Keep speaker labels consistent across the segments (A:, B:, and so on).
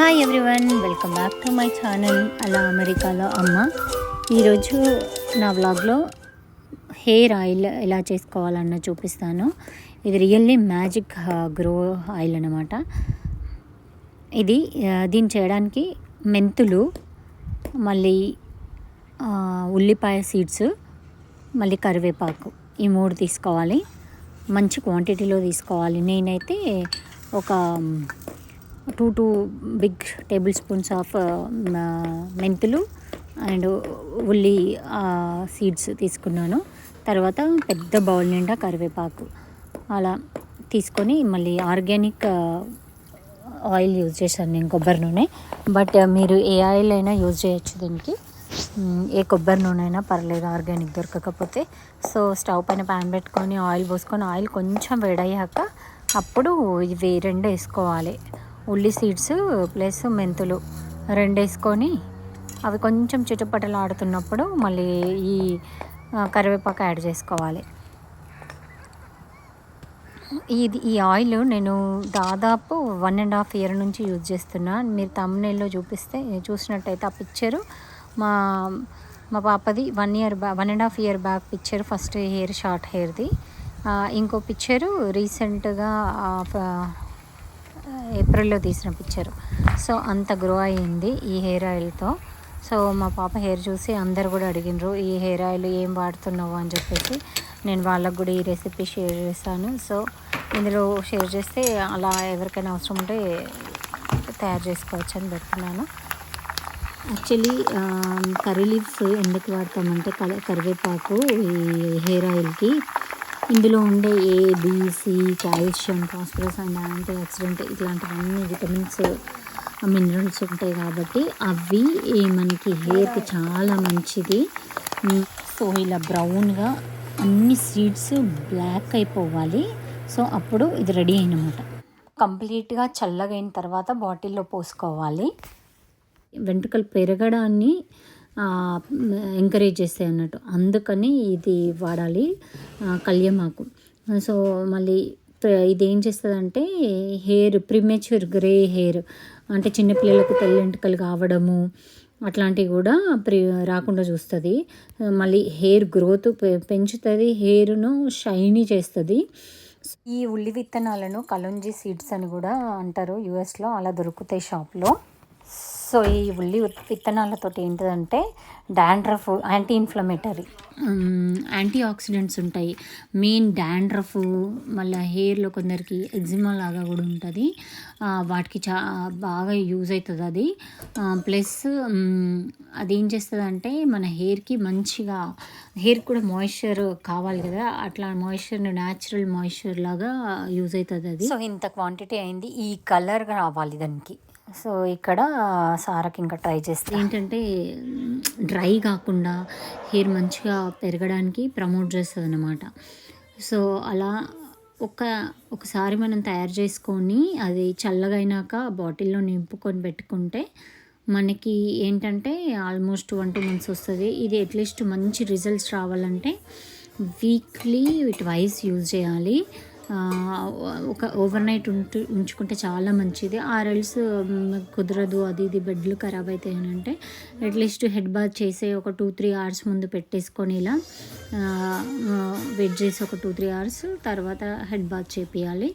A: Hi everyone welcome back to my channel అలా అమెరికాలో అమ్మ ఈరోజు నా వ్లాగ్లో హెయిర్ ఆయిల్ ఎలా చేసుకోవాలన్న చూపిస్తాను. ఇది రియల్లీ మ్యాజిక్ గ్రో ఆయిల్ అనమాట ఇది uh, దీన్ని చేయడానికి మెంతులు మళ్ళీ uh, ఉల్లిపాయ సీడ్స్ మళ్ళీ కరివేపాకు ఈ మూడు తీసుకోవాలి. మంచి క్వాంటిటీలో తీసుకోవాలి. నేనైతే ఒక two two big tablespoons of మెంతులు అండ్ ఉల్లి సీడ్స్ తీసుకున్నాను. తర్వాత పెద్ద బౌల్ నిండా కరివేపాకు. అలా తీసుకొని మళ్ళీ ఆర్గానిక్ ఆయిల్ యూజ్ చేశాను నేను కొబ్బరి నూనె. బట్ మీరు ఏ ఆయిల్ అయినా యూజ్ చేయొచ్చు దీనికి. ఏ కొబ్బరి నూనె అయినా పర్లేదు ఆర్గానిక్ దొరకకపోతే. సో స్టవ్ పైన ప్యాన్ పెట్టుకొని ఆయిల్ పోసుకొని ఆయిల్ కొంచెం వేడయ్యాక అప్పుడు ఇవి రెండు వేసుకోవాలి. ఉల్లి సీడ్స్ ప్లస్ మెంతులు రెండు వేసుకొని అవి కొంచెం చిటపటలు ఆడుతున్నప్పుడు మళ్ళీ ఈ కరివేపాకు యాడ్ చేసుకోవాలి. ఇది ఈ ఆయిల్ నేను దాదాపు వన్ అండ్ హాఫ్ ఇయర్ నుంచి యూజ్ చేస్తున్నా. మీరు తమ్నేల్లో చూపిస్తే చూసినట్టయితే ఆ పిక్చరు మా మా పాపది వన్ ఇయర్ బ్యా one and half year back picture first hair short హెయిర్ది. ఇంకో పిక్చరు రీసెంట్గా ఏప్రిల్లో తీసిన పిక్చరు సో అంత గ్రో అయ్యింది ఈ హెయిర్ ఆయిల్తో. సో మా పాప హెయిర్ చూసి అందరు కూడా అడిగినరు ఈ హెయిర్ ఆయిల్ ఏం వాడుతున్నావు? అని చెప్పేసి. నేను వాళ్ళకు కూడా ఈ రెసిపీ షేర్ చేశాను. సో ఇందులో షేర్ చేస్తే అలా ఎవరికైనా అవసరం ఉంటే తయారు చేసుకోవచ్చు అని పెడుతున్నాను. యాక్చువల్లీ కర్రీ లీవ్స్ ఎందుకు వాడతామంటే కరివేపాకు ఈ హెయిర్ ఆయిల్కి ఇందులో ఉండే A B C calcium phosphorus and antioxidant ఇట్లాంటివన్నీ విటమిన్స్ మినరల్స్ ఉంటాయి కాబట్టి అవి మనకి హెయిర్కి చాలా మంచిది. సో ఇలా బ్రౌన్గా అన్ని సీడ్స్ బ్లాక్ అయిపోవాలి. సో అప్పుడు ఇది రెడీ అయినమాట. కంప్లీట్గా చల్లగైన తర్వాత బాటిల్లో పోసుకోవాలి. వెంట్రుకలు పెరగడాన్ని ఎంకరేజ్ చేస్తాయి అన్నట్టు. అందుకని ఇది వాడాలి కళ్యమాకు. సో మళ్ళీ ఇది ఏం చేస్తుందంటే హెయిర్ ప్రిమేచ్యూర్ గ్రే హెయిర్. అంటే చిన్నపిల్లలకు తెల్ల వెంట్రుకలు కావడము అట్లాంటివి కూడా ప్రి రాకుండా చూస్తుంది. మళ్ళీ హెయిర్ గ్రోత్ పెంచుతుంది హెయిర్ను షైనీ చేస్తుంది. ఈ ఉల్లి విత్తనాలను కలుంజీ సీడ్స్ అని కూడా అంటారు. యూఎస్లో అలా దొరుకుతాయి షాప్లో. సో ఈ ఉల్లి విత్తనాలతోటి ఏంటిదంటే dandruff anti inflammatory antioxidants ఉంటాయి. మెయిన్ డాండ్రఫ్ మళ్ళీ హెయిర్లో కొందరికి ఎగ్జిమా లాగా కూడా ఉంటుంది. వాటికి చా బాగా యూజ్ అవుతుంది అది. ప్లస్ అదేం చేస్తుంది అంటే మన హెయిర్కి మంచిగా హెయిర్ కూడా మాయిశ్చర్ కావాలి కదా. అట్లా మాయిశ్చర్ న్యాచురల్ మాయిశ్చర్ లాగా యూజ్ అవుతుంది అది. సో ఇంత క్వాంటిటీ అయింది. ఈ కలర్ రావాలి దానికి. సో ఇక్కడ సారకి ఇంకా ట్రై చేస్తే. ఏంటంటే డ్రై కాకుండా హెయిర్ మంచిగా పెరగడానికి ప్రమోట్ చేస్తుంది అనమాట సో అలా ఒక ఒకసారి మనం తయారు చేసుకొని అది చల్లగా అయినాక బాటిల్లో నింపుకొని పెట్టుకుంటే మనకి ఏంటంటే ఆల్మోస్ట్ వన్ టూ మంత్స్ వస్తుంది. ఇది అట్లీస్ట్ మంచి రిజల్ట్స్ రావాలంటే వీక్లీ వైస్ యూజ్ చేయాలి. ఒక ఓవర్ నైట్ ఉంటు ఉంచుకుంటే చాలా మంచిది. ఆర్ఎల్స్ కుదరదు అది ఇది బెడ్లు ఖరాబ్ అవుతాయి అని అంటే అట్లీస్ట్ హెడ్ బాత్ చేసే ఒక టూ త్రీ అవర్స్ ముందు పెట్టేసుకొని ఇలా వెయిట్ చేసి ఒక టూ త్రీ అవర్స్ తర్వాత హెడ్ బాత్ చేపియాలి.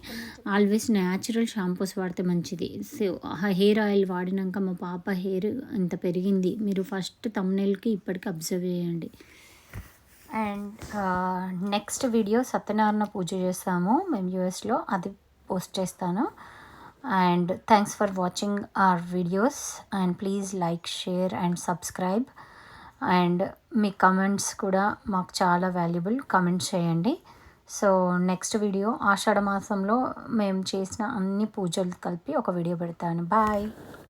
A: ఆల్వేస్ న్యాచురల్ షాంపూస్ వాడితే మంచిది. సో హెయిర్ ఆయిల్ వాడినాక మా పాప హెయిర్ ఇంత పెరిగింది. మీరు ఫస్ట్ తమ్నెల్కి ఇప్పటికి అబ్జర్వ్ చేయండి. And next video Satyanarayana puja చేస్తాము. మేము యూఎస్లో అది పోస్ట్ చేస్తాను. And thanks for watching our videos and please like share and subscribe and me comments కూడా మాకు చాలా వాల్యుబుల్ కమెంట్స్ చేయండి. సో నెక్స్ట్ వీడియో ఆషాఢ మాసంలో మేము చేసిన అన్ని పూజలు కలిపి ఒక వీడియో పెడతాను. బాయ్